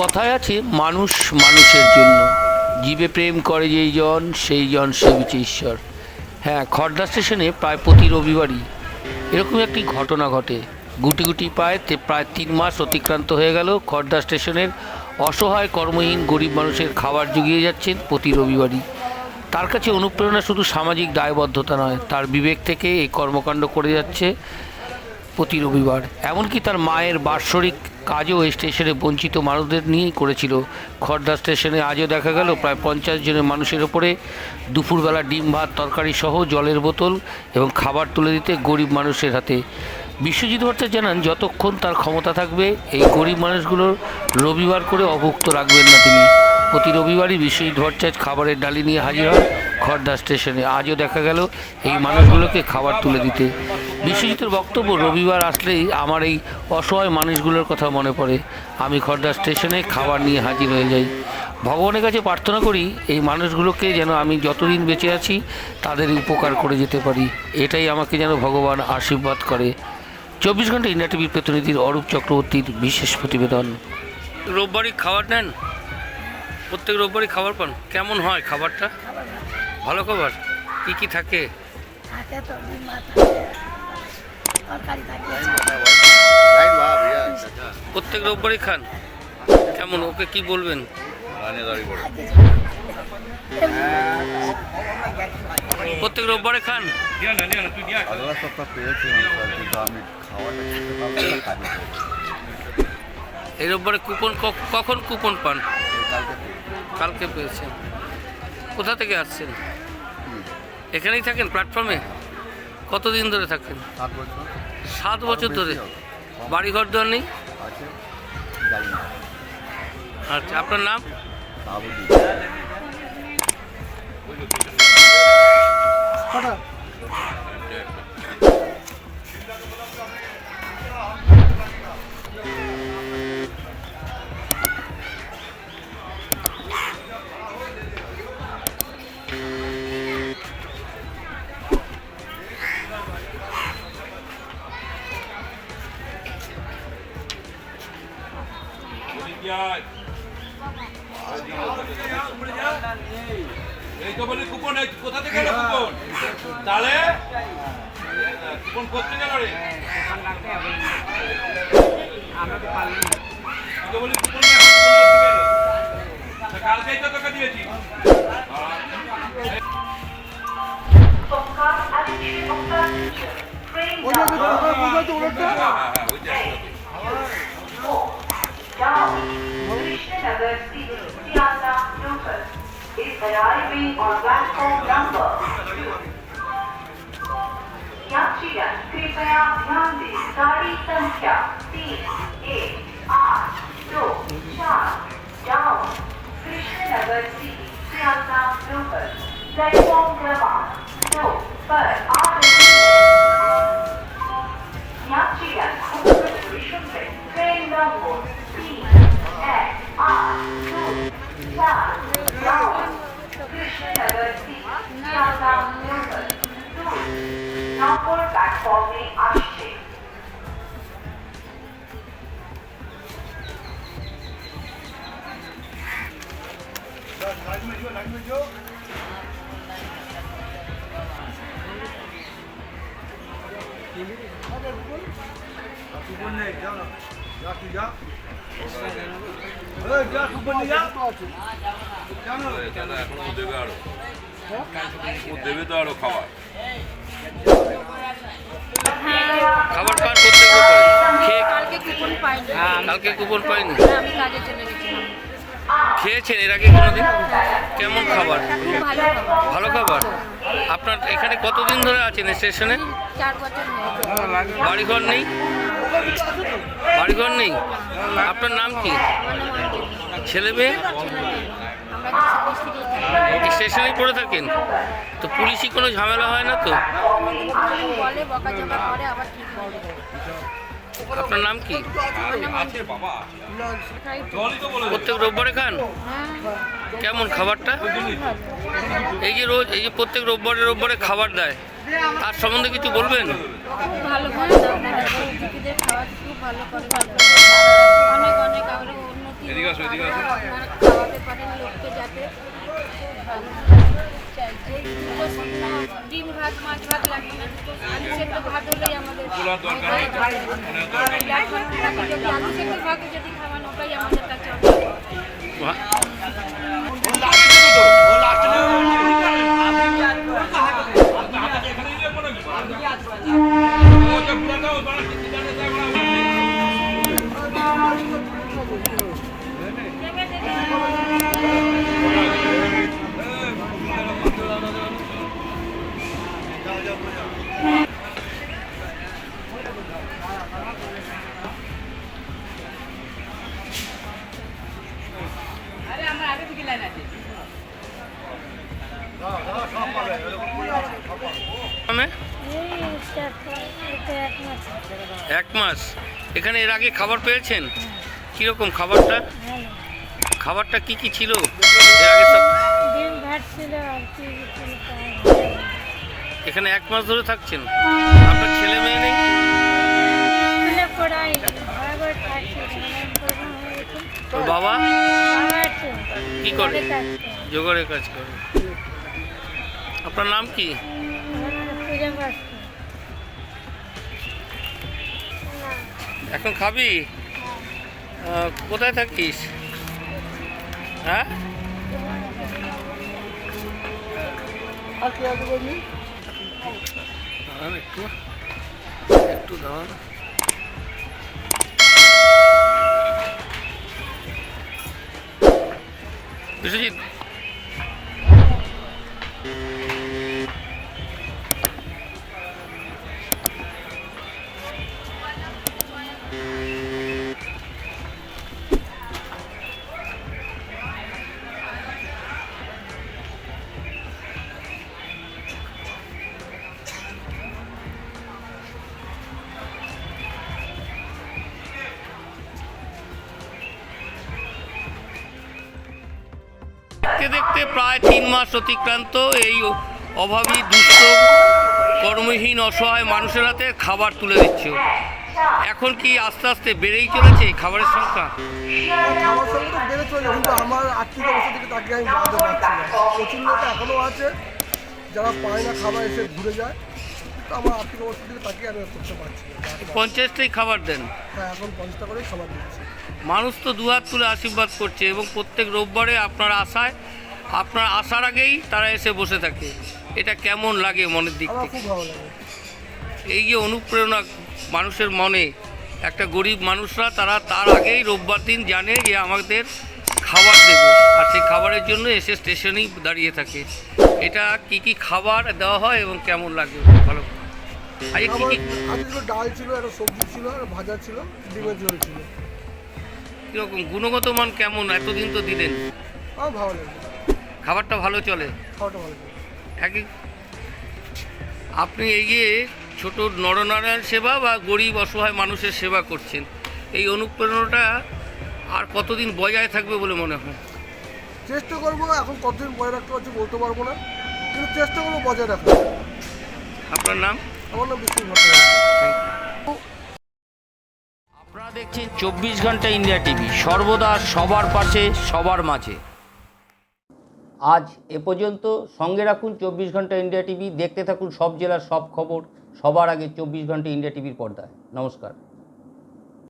কথায় আছে, মানুষ মানুষের জন্য। জীবে প্রেম করে যেই জন, সেই জন সেবিছে ঈশ্বর। হ্যাঁ খড়দা স্টেশনে প্রায় প্রতি রবিবারই এরকম একটি ঘটনা ঘটে। গুটি গুটি পায় প্রায় তিন মাস অতিক্রান্ত হয়ে গেল খড়দা স্টেশনের অসহায় কর্মহীন গরিব মানুষের খাবার জুগিয়ে যাচ্ছেন প্রতি রবিবারই। তার কাছে অনুপ্রেরণা শুধু সামাজিক দায়বদ্ধতা নয়, তার বিবেক থেকে এই কর্মকাণ্ড করে যাচ্ছে প্রতি রবিবার। এমনকি তার মায়ের বাৎসরিক কাজও এই স্টেশনে বঞ্চিত মানুষদের নিয়েই করেছিল। খড়দা স্টেশনে আজও দেখা গেল প্রায় পঞ্চাশ জনের মানুষের ওপরে। দুপুরবেলা ডিম, ভাত, তরকারি সহ জলের বোতল এবং খাবার তুলে দিতে গরিব মানুষের হাতে। বিশ্বজিৎ ভট্টা জানান, যতক্ষণ তার ক্ষমতা থাকবে, এই গরিব মানুষগুলোর রবিবার করে অভুক্ত রাখবেন না তিনি। প্রতি রবিবারই বিশ্বজিৎ ভট্টাচার্য খাবারের ডালি নিয়ে হাজির হয় খড়দা স্টেশনে। আজও দেখা গেল এই মানুষগুলোকে খাবার তুলে দিতে। বিশ্বজিতের বক্তব্য, রবিবার আসলেই আমার এই অসহায় মানুষগুলোর কথা মনে পড়ে। আমি খড়দা স্টেশনে খাবার নিয়ে হাজির হয়ে যাই। ভগবানের কাছে প্রার্থনা করি, এই মানুষগুলোকে যেন আমি যতদিন বেঁচে আছি, তাদের উপকার করে যেতে পারি। এটাই আমাকে যেন ভগবান আশীর্বাদ করে। চব্বিশ ঘণ্টা ইন্ডিয়া টিভির প্রতিনিধির অরূপ চক্রবর্তীর বিশেষ প্রতিবেদন। রোববারই খাবার নেন? প্রত্যেক রোববারই খাবার পান? কেমন হয় খাবারটা? ভালো খবর? কি কি থাকে? প্রত্যেক রোববারই খান? কেমন ওকে কি বলবেন? প্রত্যেক রোববারে খান? এই রোববারে কুপন কখন কুপন পান? কালকে পেয়েছেন। কোথা থেকে আসছেন? এখানেই থাকেন প্ল্যাটফর্মে কতদিন ধরে থাকেন? সাত বছর। সাত বছর ধরে। বাড়ি ঘর দর নেই? আচ্ছা আপনার নাম? বাবুজি। এই তো বলি থেকে এলো তাহলে কুপন করতে গেল তো বলি কুপন তোকে দিয়েছি Krishnanagar Siata local is arriving on platform number two. यात्रीगण कृपया ध्यान दें गाड़ी संख्या तीन एक आठ दो चार जाओ कृष्णनगर सी सियासा लोकल प्लेटफॉर्म क्रमांक दो पर आ रही है यात्रीगण उपकृत शुक्र ट्रेन नंबर तीन নম্বর প্ল্যাটফর্মে আসছে Thank you. দেবে তো আরও খাবার খাবার কালকে কুপন পাইনি কালকে কুপন পাইনি আমি কাজে চলে গেছিলাম খেয়েছেন এর আগে কোনোদিন কেমন খাবার ভালো খাবার আপনার এখানে কতদিন ধরে আছেন স্টেশনে বাড়িঘর নেই বাড়িঘর নেই? আপনার নাম কি। ছেলে মেয়ে? স্টেশনে পড়ে থাকেন? তো পুলিশই কোনো ঝামেলা হয় না তো? আপনার নাম কি? প্রত্যেক রোববারে খান? কেমন খাবারটা? এই যে রোজ এই যে প্রত্যেক রোববারে রোববারে খাবার দেয় তার সম্বন্ধে কিছু বলবেন? এদিকে আসো এদিকে আসো। ডিম ভাত মাছ ভাত লাগবে না আলু সেদ্ধ ভাত হলেই আমাদের আলু যদি খাওয়ান ওটাই আমাদের কাছে এটা এক মাস। এখানে এর আগে খাবার পেয়েছেন? কীরকম খাবারটা? খাবারটা কি কি ছিল। এখানে এক মাস ধরে থাকছেন? আপনার ছেলে মেয়ে নেই? বাবা? কি করে। জোগাড়ের কাজ করে। আপনার নাম কি? এখন খাবি? কোথায় থাকিস? হ্যাঁ? একটু। একটু দাঁড়ান। বিশ্বজিৎ দেখতে দেখতে প্রায় তিন মাস অতিক্রান্ত। এই অভাবী দুস্থ কর্মহীন, অসহায় মানুষের হাতে খাবার তুলে দিচ্ছে। এখন কি আস্তে আস্তে বেড়েই চলেছে খাবারের সংখ্যা? কিন্তু আছে। যারা পায় না খাবার এসে ঘুরে যায়। কিন্তু আমার আর্থিক অবস্থা থেকে তাকে আমি করতে পারছি পঞ্চাশটাই খাবার দেন। হ্যাঁ এখন পঞ্চাশটা করেই খাবার দিচ্ছি। মানুষ তো দুহাত তুলে আশীর্বাদ করছে এবং প্রত্যেক রোববারে আপনার আশায় আপনার আসার আগেই তারা এসে বসে থাকে। এটা কেমন লাগে মনের দিক আমার থেকে? খুব ভালো লাগে। এই যে অনুপ্রেরণা মানুষের মনে একটা গরিব মানুষরা তারা তার আগেই রোববার দিন জানে যে আমাদের খাবার দেবে। আর সেই খাবারের জন্য এসে স্টেশনেই দাঁড়িয়ে থাকে। এটা কি কি খাবার দেওয়া হয় এবং কেমন লাগে? ভালো কি কি ডাল ছিল একটা সবজি ছিল আর ভাজা ছিল ডিমের ঝোল ছিল। কীরকম? গুণগত মান কেমন? এতদিন তো দিলেন। আমার ভালো লাগে। খাবারটা ভালো চলে? ভালো একই। আপনি এই যে ছোট নরনারায়ণ সেবা বা গরিব অসহায় মানুষের সেবা করছেন। এই অনুপ্রেরণাটা আর কতদিন বজায় থাকবে বলে মনে হয়? চেষ্টা করব এখন কতদিন বজায় রাখতে পারছি বলতে পারব না কিন্তু চেষ্টা করব বজায় রাখার। আপনার নাম? আমার নাম বিষ্ণু আপনারা দেখছেন চব্বিশ ঘণ্টা ইন্ডিয়া টিভি সর্বদা সবার পাশে সবার মাঝে। আজ এ পর্যন্ত সঙ্গে রাখুন চব্বিশ ঘণ্টা ইন্ডিয়া টিভি দেখতে থাকুন সব জেলার সব খবর সবার আগে চব্বিশ ঘণ্টা ইন্ডিয়া টিভির পর্দায়। নমস্কার।